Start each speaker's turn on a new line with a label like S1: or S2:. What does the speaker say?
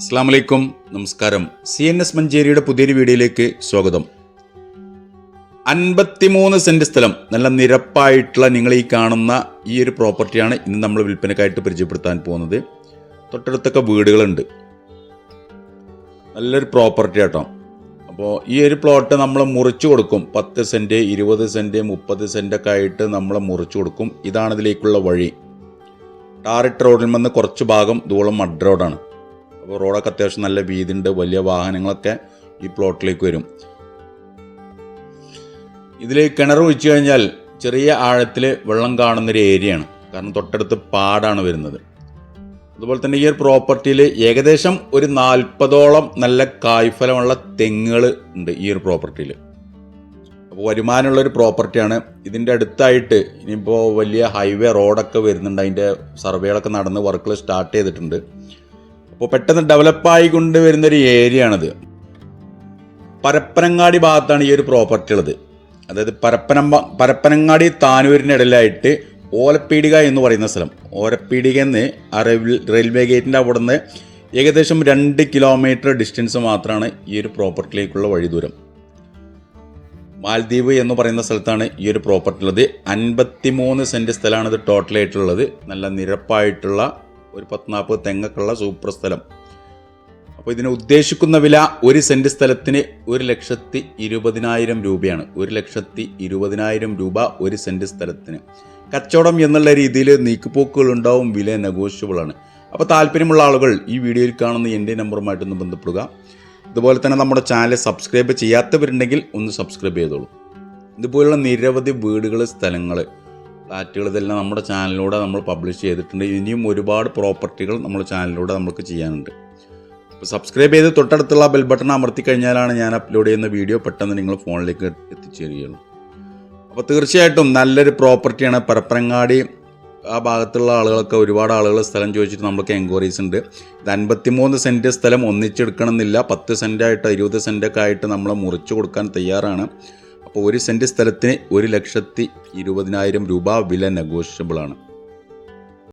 S1: അസ്സാം വലൈക്കും നമസ്കാരം. സി എൻ എസ് മഞ്ചേരിയുടെ പുതിയൊരു വീഡിയോയിലേക്ക് സ്വാഗതം. അൻപത്തിമൂന്ന് സെന്റ് സ്ഥലം. നല്ല നിരപ്പായിട്ടുള്ള നിങ്ങൾ ഈ കാണുന്ന ഈ ഒരു പ്രോപ്പർട്ടിയാണ് ഇന്ന് നമ്മൾ വിൽപ്പനക്കായിട്ട് പരിചയപ്പെടുത്താൻ പോകുന്നത്. തൊട്ടടുത്തൊക്കെ വീടുകളുണ്ട്. നല്ലൊരു പ്രോപ്പർട്ടി ആട്ടോ. അപ്പോൾ ഈ ഒരു പ്ലോട്ട് നമ്മൾ മുറിച്ചു കൊടുക്കും. പത്ത് സെന്റ് ഇരുപത് സെന്റ് മുപ്പത് സെന്റൊക്കെ ആയിട്ട് നമ്മൾ മുറിച്ചു കൊടുക്കും. ഇതാണ് ഇതിലേക്കുള്ള വഴി. ടാറിട്ട് റോഡിൽ നിന്ന് കുറച്ച് ഭാഗം ദൂളം മഡ് റോഡാണ്. അപ്പോൾ റോഡൊക്കെ അത്യാവശ്യം നല്ല വീതിയുണ്ട് വലിയ വാഹനങ്ങളൊക്കെ ഈ പ്ലോട്ടിലേക്ക് വരും. ഇതിൽ കിണർ ഒഴിച്ചു കഴിഞ്ഞാൽ ചെറിയ ആഴത്തിൽ വെള്ളം കാണുന്നൊരു ഏരിയയാണ്. കാരണം തൊട്ടടുത്ത് പാടാണ് വരുന്നത്. അതുപോലെ തന്നെ ഈ ഒരു പ്രോപ്പർട്ടിയിൽ ഏകദേശം ഒരു നാൽപ്പതോളം നല്ല കായ്ഫലമുള്ള തെങ്ങുകൾ ഉണ്ട് ഈ ഒരു പ്രോപ്പർട്ടിയിൽ അപ്പോൾ വരുമാനമുള്ള ഒരു പ്രോപ്പർട്ടിയാണ്. ഇതിന്റെ അടുത്തായിട്ട് ഇനിയിപ്പോൾ വലിയ ഹൈവേ റോഡൊക്കെ വരുന്നുണ്ട്. അതിന്റെ സർവേകളൊക്കെ നടന്ന് വർക്കുകൾ സ്റ്റാർട്ട് ചെയ്തിട്ടുണ്ട്. അപ്പോൾ പെട്ടെന്ന് ഡെവലപ്പായി കൊണ്ടുവരുന്ന ഒരു ഏരിയ ആണിത്. പരപ്പനങ്ങാടി ഭാഗത്താണ് ഈ ഒരു പ്രോപ്പർട്ടി ഉള്ളത്. അതായത് പരപ്പനം പരപ്പനങ്ങാടി താനൂരിന്റെ ഇടയിലായിട്ട് ഓലപ്പീടിക എന്ന് പറയുന്ന സ്ഥലം. ഓലപ്പീടിക എന്ന് റെയിൽവേ ഗേറ്റിന്റെ അവിടെ നിന്ന് ഏകദേശം രണ്ട് കിലോമീറ്റർ ഡിസ്റ്റൻസ് മാത്രമാണ് ഈ ഒരു പ്രോപ്പർട്ടിയിലേക്കുള്ള വഴി ദൂരം. മാൽദ്വീപ് എന്ന് പറയുന്ന സ്ഥലത്താണ് ഈ ഒരു പ്രോപ്പർട്ടി ഉള്ളത്. അൻപത്തിമൂന്ന് സെന്റ് സ്ഥലമാണ് ഇത് ടോട്ടലായിട്ടുള്ളത് നല്ല നിരപ്പായിട്ടുള്ള ഒരു പത്ത് നാൽപ്പത് തെങ്ങൊക്കെയുള്ള സൂപ്പർ സ്ഥലം. അപ്പോൾ ഇതിന് ഉദ്ദേശിക്കുന്ന വില ഒരു സെന്റ് സ്ഥലത്തിന് ഒരു ലക്ഷത്തി ഇരുപതിനായിരം രൂപയാണ്. ഒരു ലക്ഷത്തി ഇരുപതിനായിരം രൂപ ഒരു സെന്റ് സ്ഥലത്തിന്. കച്ചവടം എന്നുള്ള രീതിയിൽ നീക്കുപോക്കുകൾ ഉണ്ടാവും വില നെഗോഷ്യബിൾ ആണ്. അപ്പോൾ താല്പര്യമുള്ള ആളുകൾ ഈ വീഡിയോയിൽ കാണുന്ന എന്റെ നമ്പറുമായിട്ടൊന്ന് ബന്ധപ്പെടുക. ഇതുപോലെ തന്നെ നമ്മുടെ ചാനൽ സബ്സ്ക്രൈബ് ചെയ്യാത്തവരുണ്ടെങ്കിൽ ഒന്ന് സബ്സ്ക്രൈബ് ചെയ്തോളൂ. ഇതുപോലുള്ള നിരവധി വീടുകൾ സ്ഥലങ്ങൾ ഫ്ലാറ്റുകൾ ഇതെല്ലാം നമ്മുടെ ചാനലിലൂടെ നമ്മൾ പബ്ലിഷ് ചെയ്തിട്ടുണ്ട്. ഇനിയും ഒരുപാട് പ്രോപ്പർട്ടികൾ നമ്മുടെ ചാനലിലൂടെ നമുക്ക് ചെയ്യാനുണ്ട്. അപ്പോൾ സബ്സ്ക്രൈബ് ചെയ്ത് തൊട്ടടുത്തുള്ള ബെൽ ബട്ടൺ അമർത്തി കഴിഞ്ഞാലാണ് ഞാൻ അപ്ലോഡ് ചെയ്യുന്ന വീഡിയോ പെട്ടെന്ന് നിങ്ങൾ ഫോണിലേക്ക് എത്തിച്ചേരുകയുള്ളൂ. അപ്പോൾ തീർച്ചയായിട്ടും നല്ലൊരു പ്രോപ്പർട്ടിയാണ് പരപ്പനങ്ങാടി ആ ഭാഗത്തുള്ള ആളുകളൊക്കെ ഒരുപാട് ആളുകൾ സ്ഥലം ചോദിച്ചിട്ട് നമുക്ക് എൻക്വയറീസ് ഉണ്ട്. ഇത് അൻപത്തിമൂന്ന് സെന്റ് സ്ഥലം ഒന്നിച്ചെടുക്കണമെന്നില്ല. പത്ത് സെന്റായിട്ട് ഇരുപത് സെന്റൊക്കെ ആയിട്ട് നമ്മൾ മുറിച്ചു കൊടുക്കാൻ തയ്യാറാണ്. അപ്പോൾ ഒരു സെന്റ് സ്ഥലത്തിന് ഒരു ലക്ഷത്തി ഇരുപതിനായിരം രൂപ വില നെഗോഷ്യബിൾ ആണ്.